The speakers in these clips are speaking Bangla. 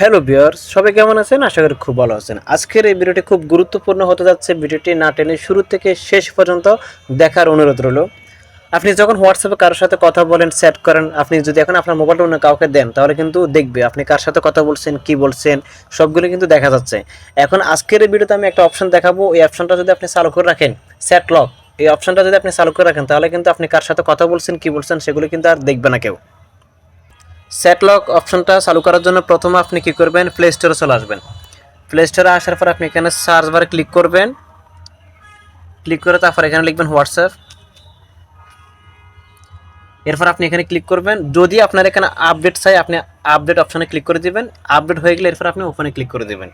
হ্যালো বিয়ার্স সবাই কেমন আছেন? আশা করি খুব ভালো আছেন। আজকের এই ভিডিওটি খুব গুরুত্বপূর্ণ হতে যাচ্ছে। ভিডিওটি না টেনে শুরু থেকে শেষ পর্যন্ত দেখার অনুরোধ রইল। আপনি যখন হোয়াটসঅ্যাপে কারোর সাথে কথা বলেন সেট করেন, আপনি যদি এখন আপনার মোবাইলটা অন্য কাউকে দেন, তাহলে কিন্তু দেখবে আপনি কার সাথে কথা বলছেন, কি বলছেন, সবগুলো কিন্তু দেখা যাচ্ছে। এখন আজকের এই ভিডিওতে আমি একটা অপশন দেখাবো। এই অপশনটা যদি আপনি চালু করে রাখেন সেট লক এই অপশনটা যদি আপনি চালু করে রাখেন, তাহলে কিন্তু আপনি কার সাথে কথা বলছেন, কি বলছেন, সেগুলো কিন্তু আর দেখবে না কেউ। সেটলক অপশনটা চালু করার জন্য প্রথমে আপনি কি করবেন? প্লে স্টোরে চলে আসবেন। প্লে স্টোরে আসার পর আপনি এখানে সার্চ বারে ক্লিক করবেন। ক্লিক করে তারপর এখানে লিখবেন হোয়াটসঅ্যাপ এরপর আপনি এখানে ক্লিক করবেন। যদি আপনার এখানে আপডেট চাই, আপনি আপডেট অপশনে ক্লিক করে দিবেন। আপডেট হয়ে গেলে এরপর আপনি ওপেনে ক্লিক করে দিবেন।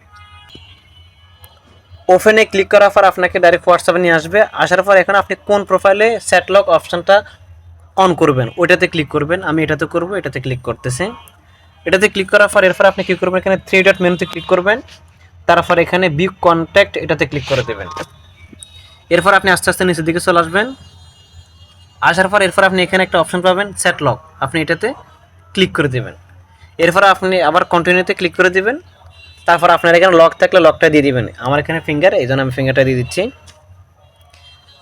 ওপেনে ক্লিক করার পর আপনাকে ডাইরেক্ট হোয়াটসঅ্যাপে নিয়ে আসবে। আসার পর এখানে আপনি কোন প্রোফাইলে সেটলক অপশনটা অন করবেন, ওইটাতে ক্লিক করবেন, আমি এটাতে করব, এটাতে ক্লিক করতেছি। এটাতে ক্লিক করার পর এরপর আপনি কী করবেন, এখানে থ্রি ডট মেনুতে ক্লিক করবেন, তারপর এখানে বি কন্ট্যাক্ট এটাতে ক্লিক করে দেবেন। এরপর আপনি আস্তে আস্তে নিচের দিকে চলে আসবেন। আসার পর এরপর আপনি এখানে একটা অপশন পাবেন স্যাট লক আপনি এটাতে ক্লিক করে দেবেন। এরপর আপনি আবার কন্টিনিউতে ক্লিক করে দেবেন। তারপর আপনার এখানে লক থাকলে লকটা দিয়ে দিবেন। আমার এখানে ফিঙ্গার এই জন্য আমি ফিঙ্গারটা দিয়ে দিচ্ছি।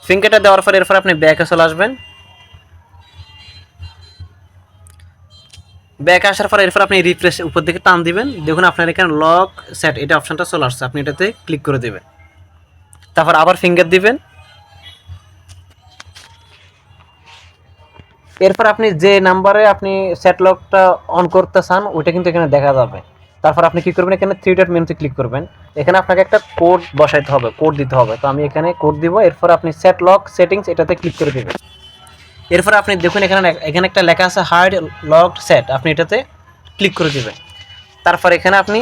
ফিঙ্গারটা দেওয়ার পর এরপর আপনি ব্যাকে চলে আসবেন। ব্যাক আসার পর এরপর আপনি রিফ্রেশ উপর দিকে টান দিবেন। দেখুন আপনার এখানে লক সেট এটা অপশনটা চলে আসছে। আপনি এটাতে ক্লিক করে দেবেন। তারপর আবার ফিঙ্গার দিবেন। এরপর আপনি যে নাম্বারে আপনি সেট লকটা অন করতে চান, ওইটা কিন্তু এখানে দেখা যাবে। তারপর আপনি কি করবেন? এখানে থ্রি ডট মেনুতে ক্লিক করবেন। এখানে আপনাকে একটা কোড বসাইতে হবে কোড দিতে হবে। তো আমি এখানে কোড দিব। এরপর আপনি সেট লক সেটিংস এটাতে ক্লিক করে দেবেন। এরপর আপনি দেখুন এখানে এখানে একটা লেখা আছে হার্ড লকড সেট আপনি এটাতে ক্লিক করে দেবেন। তারপর এখানে আপনি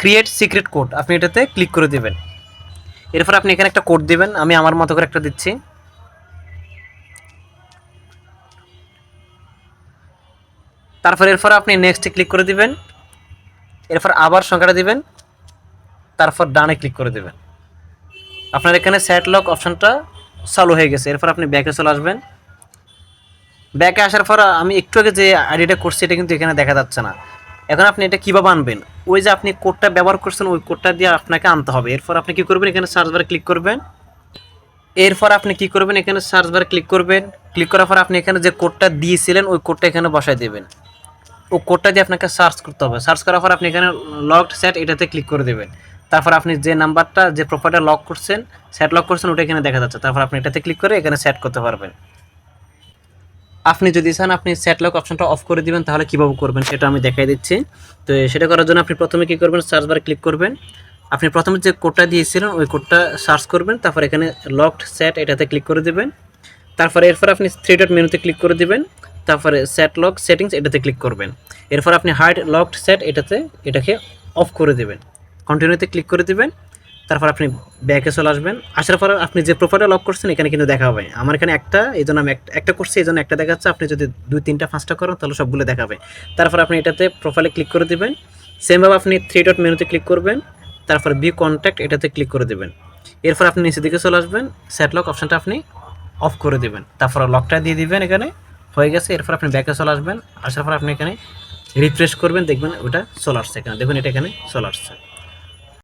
ক্রিয়েট সিক্রেট কোড আপনি এটাতে ক্লিক করে দেবেন। এরপর আপনি এখানে একটা কোড দিবেন। আমি আমার মতো করে একটা দিচ্ছি। তারপর এরপর আপনি নেক্সটে ক্লিক করে দিবেন। এরপর আবার সংখ্যাটা দিবেন। তারপর ডানে ক্লিক করে দেবেন। আপনার এখানে স্যাট লক অপশনটা চালু হয়ে গেছে। এরপর আপনি ব্যাকে চলে আসবেন। ব্যাকে আসার পর আমি একটু আগে যে আইডিটা করছি, এটা কিন্তু এখানে দেখা যাচ্ছে না। এখন আপনি এটা কীভাবে আনবেন? ওই যে আপনি কোডটা ব্যবহার করছেন, ওই কোডটা দিয়ে আপনাকে আনতে হবে। এরপর আপনি কী করবেন? এখানে সার্চ বারে ক্লিক করবেন। এরপর আপনি কি করবেন? এখানে সার্চ বারে ক্লিক করবেন। ক্লিক করার পর আপনি এখানে যে কোডটা দিয়েছিলেন, ওই কোডটা এখানে বসায় দেবেন। ও কোডটা দিয়ে আপনাকে সার্চ করতে হবে। সার্চ করার পর আপনি এখানে লকড সেট এটাতে ক্লিক করে দেবেন। তারপর আপনি যে নাম্বারটা যে প্রোফাইলটা লক করছেন সেট লক করছেন, ওটা এখানে দেখা যাচ্ছে। তারপর আপনি এটাতে ক্লিক করে এখানে সেট করতে পারবেন। আপনি যদি চান, আপনি সেট লক অপশনটা অফ করে দিবেন, তাহলে কীভাবে করবেন সেটা আমি দেখাই দিচ্ছি। তো সেটা করার জন্য আপনি প্রথমে কী করবেন সার্চ বারে ক্লিক করবেন। আপনি প্রথমে যে কোডটা দিয়েছিলেন, ওই কোডটা সার্চ করবেন, তারপর এখানে লকড স্যাট এটাতে ক্লিক করে দেবেন। তারপরে এরপর আপনি থ্রি ডট মেনুতে ক্লিক করে দিবেন। তারপরে সেট লক সেটিংস এটাতে ক্লিক করবেন। এরপর আপনি হার্ড লকড স্যাট এটাতে, এটাকে অফ করে দেবেন। কন্টিনিউতে ক্লিক করে দিবেন। তারপর আপনি ব্যাকে চলে আসবেন। আসার পর আপনি যে প্রোফাইলটা লক করছেন, এখানে কিন্তু দেখা হবে। আমার এখানে একটা, এই জন্য আমি একটা- করছি, এই জন্য একটা দেখাচ্ছে। আপনি যদি দুই, তিনটা, পাঁচটা করেন, তাহলে সবগুলো দেখাবে। তারপর আপনি এটাতে প্রোফাইলে ক্লিক করে দিবেন। সেমভাবে আপনি থ্রি ডট মেনুতে ক্লিক করবেন। তারপর বি কন্ট্যাক্ট এটাতে ক্লিক করে দেবেন। এরপর আপনি নিচের দিকে চলে আসবেন। সেট লক অপশানটা আপনি অফ করে দেবেন। তারপর লকটা দিয়ে দিবেন এখানে। হয়ে গেছে। এরপর আপনি ব্যাকে চলে আসবেন। আসার পর আপনি এখানে রিফ্রেশ করবেন। দেখবেন ওটা চলে আসছে এখানে। দেখুন, এটা এখানে চলে আসছে